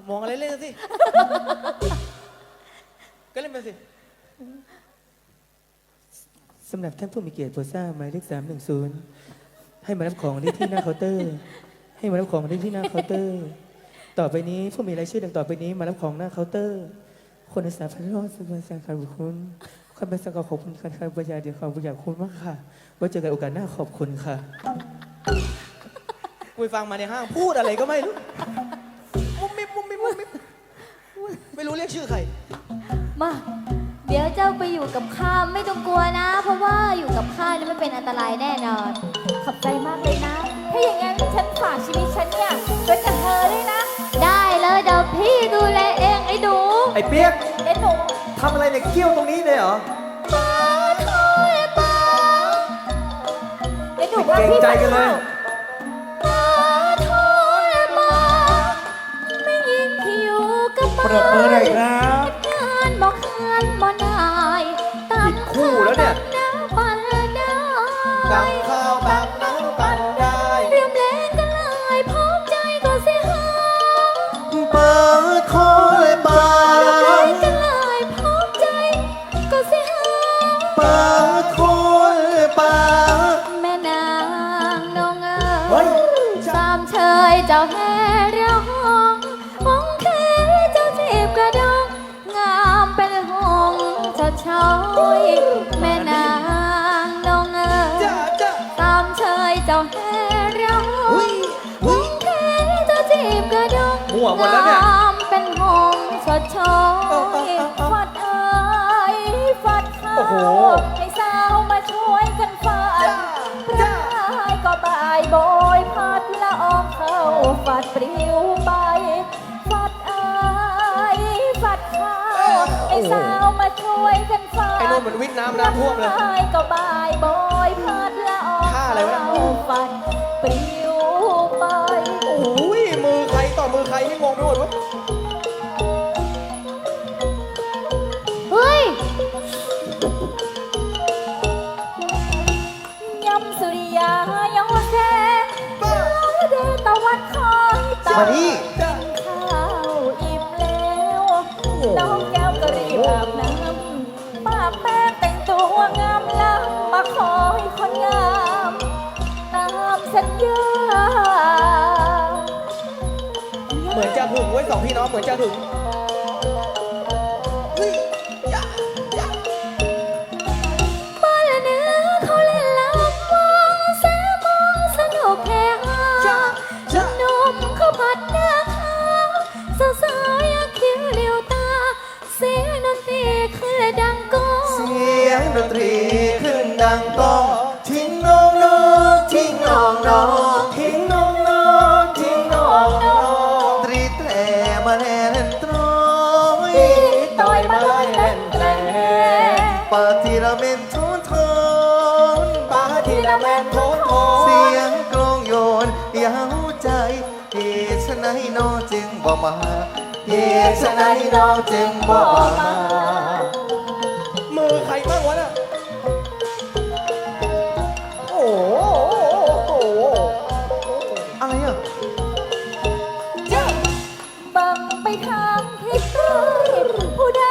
าวมองอะไรเล่นกันสิ ก็เล่นไปสิ สำหรับท่านผู้มีเกียรติโปรดทราบหมายเลขสามหนึ่งศูนย์ให้มารับของที่ที่หน้าเคาน์เตอร์ ให้มารับของที่ที่หน้าเคาน์เตอร์ ต่อไปนี้ผู้มีรายชื่อดังต่อไปนี้มารับของหน้าเคาน์เตอร์ คนในสาพันธ์รอดสุภาษาการบุคคลข้าพเจ้าขอขอบคุณการประชาเดียวขอบคุณอยากคุณมากค่ะไว้เจอกันโอกาสหน้าขอบคุณค่ะ คุยฟังมาในห้างพูดอะไรก็ไม่รู้ เรียกชื่อใคร มา เดี๋ยวเจ้าไปอยู่กับข้าไม่ต้องกลัวนะ เพราะว่าอยู่กับข้านี่ไม่เป็นอันตรายแน่นอน ขอบใจมากเลยนะ ถ้าอย่างนั้นฉันฝากชีวิตฉันเนี่ยไว้กับเธอด้วยนะ ได้เลยเดี๋ยวพี่ดูแลเองไอ้หนูไอ้เปียกเด็ดหนูทำอะไรเนี่ยเกี้ยวตรงนี้เลยเหรอป้าโทษป้าเด็ดหนูไม่เกรงใจกันเลย รบมือหน่อยครับงานบอกงานบ่ได้ตามผิดคู่แล้วเนี่ยน้ำปันได้ตังข้าวตักน้ำปั่นได้เรียมแรงกันเลยพร้อมใจก็เสียหายเปิดคอยบาเรียมแรงกันเลยพร้อมใจก็เสียหายเปิดคอยบาแม่นางนงเอ๋เฮ้ยยสามเชยเจ้าแห่ร้องห จ้าชอยแม่นางนองเอ๋จ้ายจ้าสามเชยเจ้าแห่ร้องหงแค่เจ้าจีบกระดองมั่วหมดแล้วเนี่ยงามเป็นหงเจ้อยฟัดเอ้ยฟัดข้าโอ้โหให้สาวมาช่วยกันฟันพระายก็บ่ายโบยพัดละอองเข้าฟัดปลิวไป ฟัดเอายฟัดข้าว ให้สาวมาช่วยกันฟันไอ้โน่นเหมือนวิทย์น้ำน้ำท่วมเลยพระายก็บ่ายโบยพัดละอองท่าอะไรวะเข้าฟัดปลิวไปโอ้ยมือใครต่อมือใครนี่งงไปหมดวะเฮ้ยยำสุริยายอแซ่แล้วเดตะวันคอยตา มานี่ ผัวงามล้ำมาขอให้คนงาม ตามสัญญาเหมือนจะหึงไว้ยสองพี่น้องเหมือนจะหึง เังก้องทิ้งน้องน้องทิ้งน้องน้องทิ้งน้องน้องทิ้งน้องน้องตรีแตรมาแล่นตรอยต่อยมาลอยเล่นแตรปาทีละเมนทุนทนปาทีละแมนโทนโทเสียงกลองโยนย้าใจเหตุไฉนน้องจึงบ่มาเหตุไฉนน้องจึงบ่มา บังไปทางทิศใต้ผู้ใด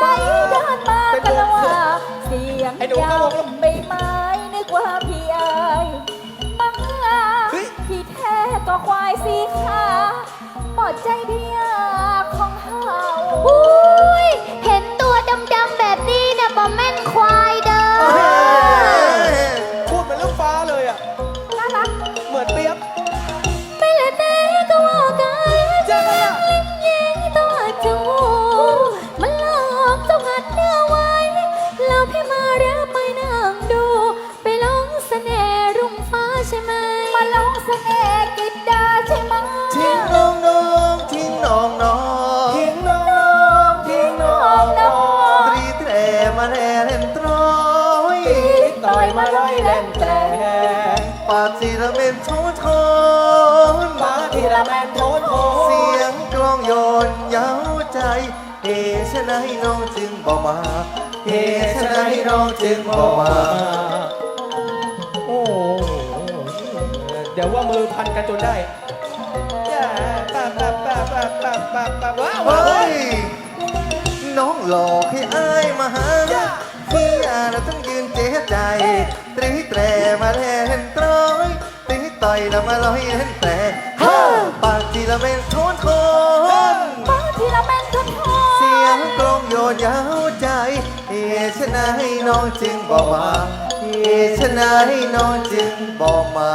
เดินมากันละว่าเสียงยาวใบไม้นึกว่าพี่อายบังอาที่แท้ก็ควายสีขาปลอดใจพี่ยาของเฮา อุ้ย เห็นตัวดำๆแบบนี้นะบอแม่นค ทีละเมนทุนทนปาทีละแมนโทนโทเสีนยงกลองโยนเย้าใจเหตุไฉนน้องจึงบ่มาเหตุไฉนน้องจึงบ่มาโอ้โหเดี๋ยวว่ามือพันกันจนได้แย่ตาบแบบแบบแบบแบบแบบว้าวเฮ้ยน้องหลอกให้อายมาหาพี่อาเราต้องยืนเจ๊ใจ ตรีแตรมาแทนตร้อย ตรีต่อยแล้วมาลอยเล่นแต่ปากทีละเป็นโทนคนบางทีละแม่นทุนทอเสียงกลองโยนยาวใจเอชนะให้น้องจึงบอกมาเอชนะให้น้องจึงบอกมา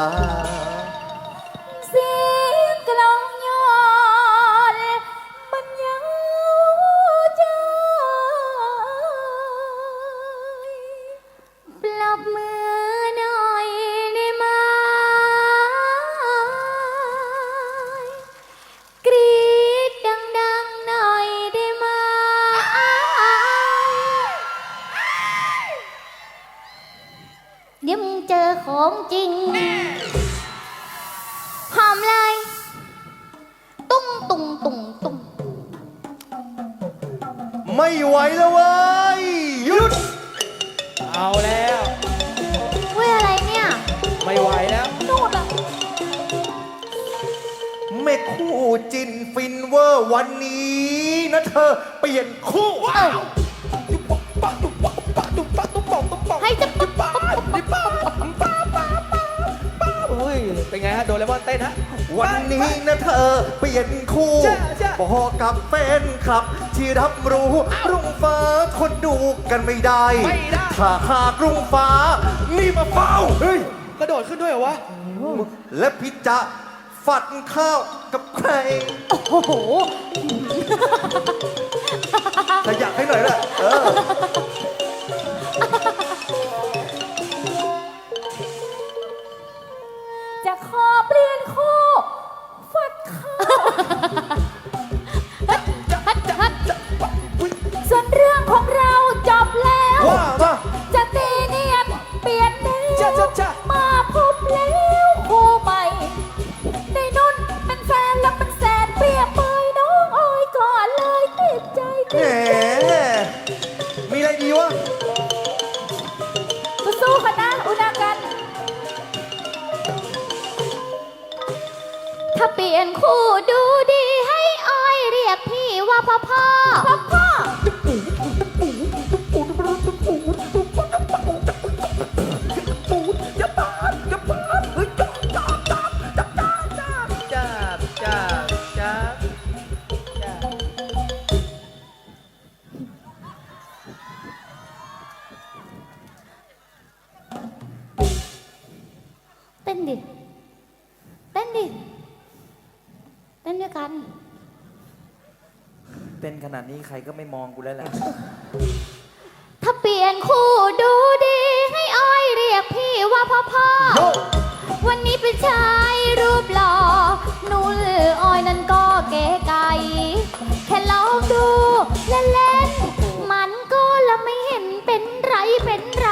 ไม่ไหวแล้วเว้ยหยุด เอาแล้ว เว้ยอะไรเนี่ยไม่ไหวแล้ว นู่นอะแม่คู่จินฟินเวอร์วันนี้นะเธอเปลี่ยนคู่เออปะตุ๊บปะปะตุ๊บปะตุ๊บปะตุ๊บปะให้จะปุ๊บปะดิปะปะปะปะปะอุ้ยเป็นไงฮะโดเรมอนเต้นฮะ วันนี้นะเธอเปลี่ยนคู่ จ้ะจ้ะ บอกกับแฟนคลับ ที่รับรู้รุ่งฟ้าคนดูกันไม่ได้ ไม่ได้ ถ้าหากรุ่งฟ้านี่มาเฝ้าเฮ้ยกระโดดขึ้นด้วยเหรอวะ และพิจจะฝัดข้าวกับใคร โอ้โห ดิเต้นด้วยกัน เต้นขนาดนี้ใครก็ไม่มองกูแล้วแหละถ้าเปลี่ยนคู่ดูดี ให้ออยเรียกพี่ว่าพ่อพ่อโยวันนี้เป็นชายรูปหล่อหนูหรือออยนั้นก็เก๋ไก่แค่ลองดูเล่นๆมันก็ละไม่เห็นเป็นไรเป็นไร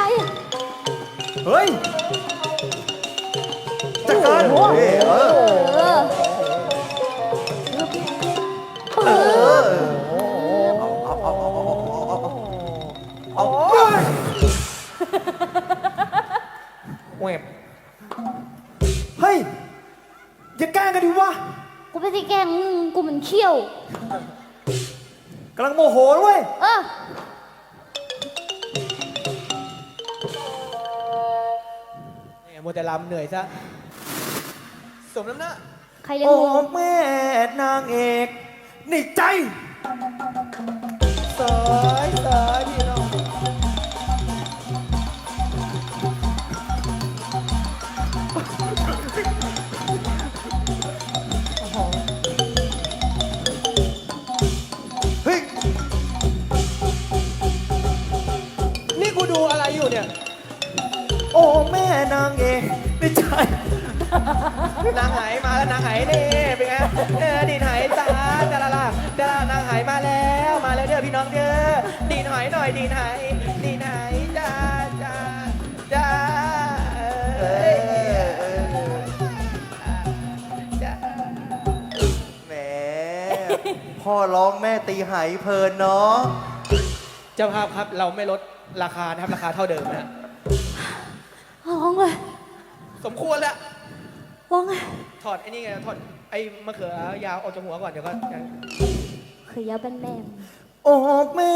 เฮ้ย จัดการเฮ้ยเออ เออเออเอาเว็บเฮ้ย อย่าแกล้งกันดิวะกูไปสิแกล้งมึงกูเหมือนเขี้ยว กำลังโมโหเว้ย เออ เนี่ยมัวแต่ลำเหนื่อยซะ สมน้ำหน้า ใครเลี้ยงโอ้มึงแม่นางเอก นี่ใจ สายสายพี่น้องเฮ้ย เออดีนไหจ้าจ้าละล่ะจ้าละนางไหมาแล้วมาแล้วเด้อพี่น้องเด้อดีนไหหน่อยดีนไหดีนหจ้าจ้าจ้าเอ้ยจ้าแหมพ่อร้องแม่ตีไหเพลินเนาะเจ้าภาพครับเราไม่ลดราคานะครับราคาเท่าเดิมนะฮะร้องเลยสมควรแล้วโอ้ว่าไงถอดไอ้นี่ไงถอด ไอ้มะเขือยาวออกจากหัวก่อนเดี๋ยวก็คือยาแบนแบนโอ้แม่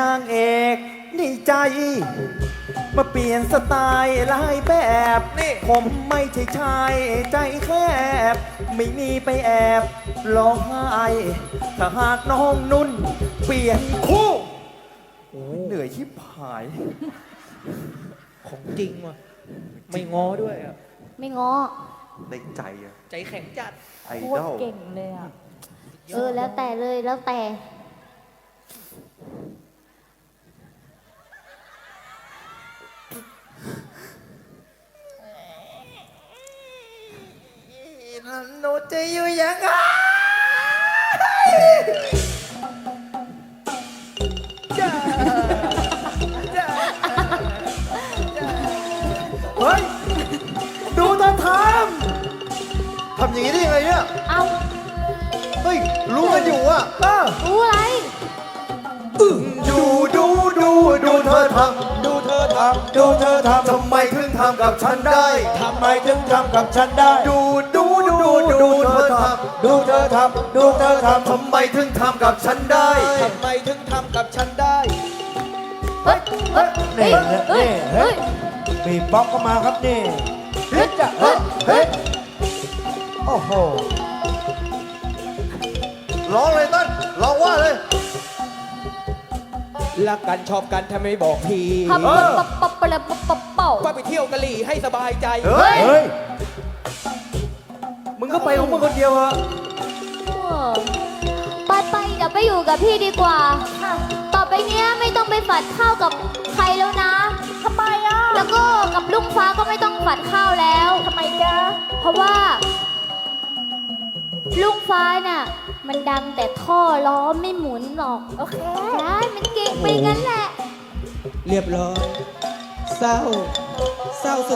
นางเอกดีใจ มาเปลี่ยนสไตล์หลายแบบ นี่ผมไม่ใช่ชายใจแคบ ไม่มีไปแอบร้องไห้ถ้าหากน้องนุ่น เปลี่ยนคู่โอ้ยเหนื่อยชิบหาย ของจริงว่ะ ไม่ง้อด้วยอะ ไม่ง้อ ได้ใจอะใจแข็งจัด ไอโคดตรอลเก่งเลยอะ เออ แล้วแต่เลย แล้วแต่ หนูจะอยู่ยังไงำทำอย่างนี้ได้ยังไงเนี่ย เอาเฮ้ย รู้กันอยู่อะเออรู้อะไร ดูดูดูดูเธอทำดูเธอทำดูเธอทำทำไมถึงทำกับฉันได้ ทำไมถึงทำกับฉันได้ ดูดูดูดูเธอทำดูเธอทำดูเธอทำทำไมถึงทำกับฉันได้ ทำไมถึงทำกับฉันได้ เฮ้ย เฮ้ย เฮ้ย เฮ้ย เฮ้ยมีป๊อกก็มาครับนี่ เฮ้ยจะเฮ้ยเฮ้ย โอ้โหร้องเลยต้นร้องว่าเลย รักกันชอบกันทำไมบอกทีพับปับปับปับปับปับเป่าว่าไปเที่ยวกะหรี่ให้สบายใจ เฮ้ย เฮ้ย มึงก็ไปของมึงคนเดียวเหรอเออไปไปเดี๋ยวไปอยู่กับพี่ดีกว่า ต่อไปเนี้ยไม่ต้องไปฝัดข้าวกับใครแล้วนะทำไมอะ แล้วก็กับลุงฟ้าก็ไม่ต้องฝัดข้าวแล้วทำไมจ๊ะ เพราะว่า ลุงฟ้าน่ะ มันดังแต่ท่อล้อไม่หมุนหรอก โอเคใช่มันเก่งไปงั้นแหละ เรียบร้อย เศร้า เศร้าสุด